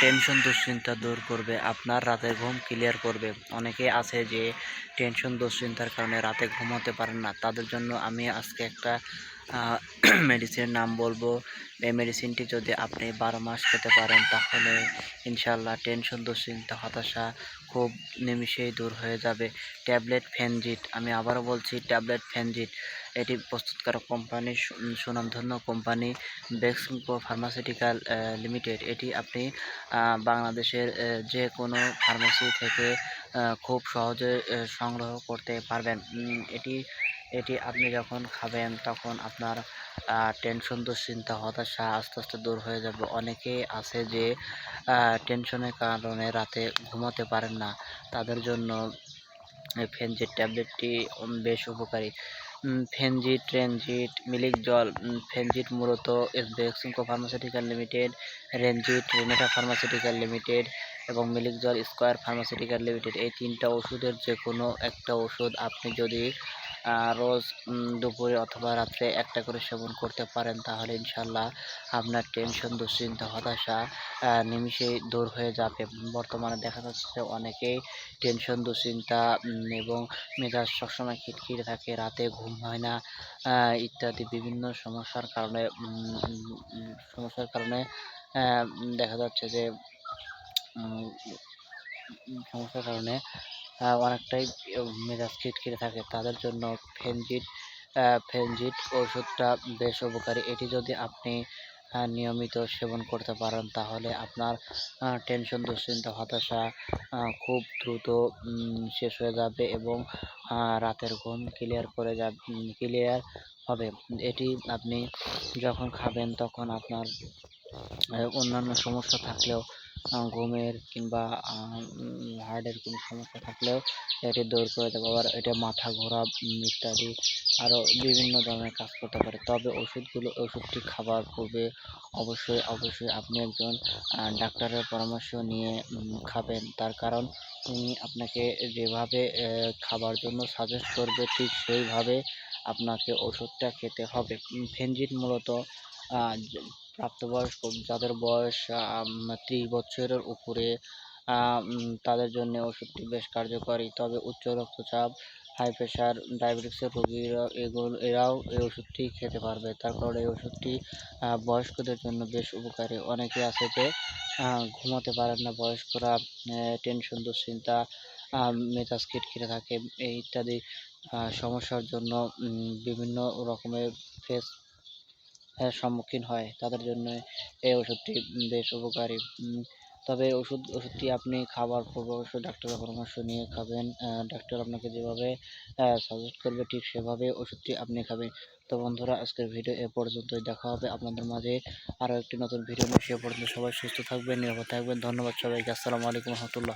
Tension দুশ্চিন্তা দূর করবে, আপনার রাতের ঘুম ক্লিয়ার করবে। অনেকে আছে যে টেনশন দুশ্চিন্তার কারণে রাতে ঘুমোতে পারেন না। তাদের জন্য আমি আজকে একটা মেডিসিনের নাম বলব। এই মেডিসিনটি যদি আপনি বারো মাস খেতে পারেন, তাহলে ইনশাল্লাহ টেনশন দুশ্চিন্তা, হতাশা খুব নিমিষেই দূর হয়ে যাবে। ট্যাবলেট ফেনজিট আমি আবারও বলছি ট্যাবলেট ফেনজিট এটি প্রস্তুতকারক কোম্পানি সুনামধন্য কোম্পানি বেক্সিমকো ফার্মাসিউটিক্যাল লিমিটেড এটি আপনি বাংলাদেশের যে কোনো ফার্মেসি থেকে খুব সহজে সংগ্রহ করতে পারবেন। এটি এটি আপনি যখন খাবেন তখন আপনার টেনশন দুশ্চিন্তা, হতাশা আস্তে আস্তে দূর হয়ে যাবে। অনেকে আছে যে টেনশনের কারণে রাতে ঘুমাতে পারেন না। তাদের জন্য ফেনজির ট্যাবলেটটি বেশ উপকারী। ফেনজিট ট্রেনজিট মিলিক জল ফেনজিট মূলত বেক্সিমকো ফার্মাসিউটিক্যাল লিমিটেড, রেনজিট রেনেটা ফার্মাসিউটিক্যাল লিমিটেড এবং মিলিক জল স্কোয়ার ফার্মাসিউটিক্যাল লিমিটেড। এই তিনটা ওষুধের যে কোনো একটা ওষুধ আপনি যদি রোজ দুপুরে অথবা রাত্রে একটা করে সেবন করতে পারেন, তাহলে ইনশাল্লাহ আপনার টেনশন, দুশ্চিন্তা, হতাশা নিমিষেই দূর হয়ে যাবে। বর্তমানে দেখা যাচ্ছে অনেকেই টেনশন, দুশ্চিন্তা এবং মেজাজ সবসময় খিটখিটে থাকে, রাতে ঘুম হয় না ইত্যাদি বিভিন্ন সমস্যার কারণে সমস্যার কারণে দেখা যাচ্ছে যে সমস্যার কারণে অনেকটাই মেজাজ খিটখিটে থাকে। তাদের জন্য ফেনজিট ফেনজিট ওষুধটা বেশ উপকারী। এটি যদি আপনি নিয়মিত সেবন করতে পারেন, তাহলে আপনার টেনশন, দুশ্চিন্তা, হতাশা খুব দ্রুত শেষ হয়ে যাবে এবং রাতের ঘুম ক্লিয়ার করে যাবে ক্লিয়ার হবে। এটি আপনি যখন খাবেন, তখন আপনার অন্যান্য সমস্যা থাকলেও ঘুমের কিংবা হার্টের কোনো সমস্যা থাকলেও এটি দূর করে দেবে। আবার এটা মাথা ঘোরা ইত্যাদি আরও বিভিন্ন ধরনের কাজ করতে পারে। তবে ওষুধগুলো, ওষুধটি খাবার পূর্বে অবশ্যই অবশ্যই আপনি একজন ডাক্তারের পরামর্শ নিয়ে খাবেন। তার কারণ উনি আপনাকে যেভাবে খাবার জন্য সাজেস্ট করবে, ঠিক সেইভাবে আপনাকে ওষুধটা খেতে হবে। ফেনজিট মূলত প্রাপ্তবয়স্ক যাদের বয়স ত্রিশ বছরের উপরে তাদের জন্য ওষুধটি বেশ কার্যকরী। তবে উচ্চ রক্তচাপ হাই প্রেশার ডায়াবেটিক্সের রোগীরা এগুলো, এরাও এই ওষুধটি খেতে পারবে। তার কারণে এই ওষুধটি বয়স্কদের জন্য বেশ উপকারী। অনেকে আছে যে ঘুমাতে পারেন না, বয়স্করা টেনশন দুশ্চিন্তা মেজাজ খিটখিটে থাকে এই ইত্যাদি সমস্যার জন্য বিভিন্ন রকমের ফেস সম্মুখীন হয়, তাদের জন্য এই ওষুধটি বেশ উপকারী। তবে ওষুধ, ওষুধটি আপনি খাবার পূর্বে অবশ্যই ডাক্তারের পরামর্শ নিয়ে খাবেন। ডাক্তার আপনাকে যেভাবে সাজেস্ট করবে ঠিক সেভাবে ওষুধটি আপনি খাবেন। তো বন্ধুরা, আজকের ভিডিও এ পর্যন্তই। দেখা হবে আপনাদের মাঝে আরও একটি নতুন ভিডিও নিয়ে। সে পর্যন্ত সবাই সুস্থ থাকবেন, নিরাপদ থাকবেন। ধন্যবাদ সবাইকে। আসসালামু আলাইকুম রহমতুল্লাহ।